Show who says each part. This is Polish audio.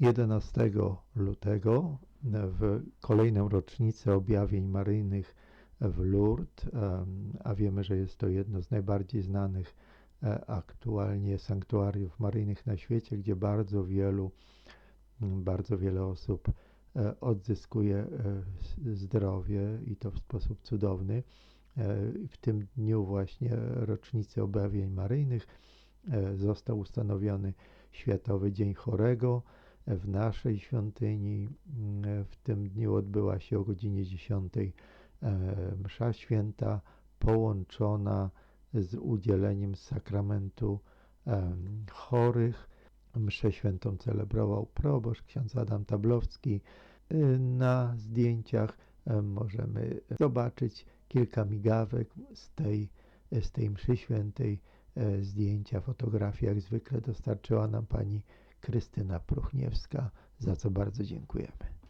Speaker 1: 11 lutego w kolejną rocznicę objawień maryjnych w Lourdes, a wiemy, że jest to jedno z najbardziej znanych e, aktualnie sanktuariów maryjnych na świecie, gdzie bardzo wielu, bardzo wiele osób e, odzyskuje e, zdrowie i to w sposób cudowny. W tym dniu właśnie rocznicy objawień maryjnych został ustanowiony Światowy Dzień Chorego. E, W naszej świątyni mm, w tym dniu odbyła się o godzinie 10 e, msza święta połączona z udzieleniem sakramentu em, chorych. Mszę świętą celebrował proboszcz ksiądz Adam Tablowski. Y, Na zdjęciach e, możemy zobaczyć kilka migawek z tej, z tej mszy świętej. E, Zdjęcia, fotografie jak zwykle dostarczyła nam pani Krystyna Pruchniewska, za co bardzo dziękujemy.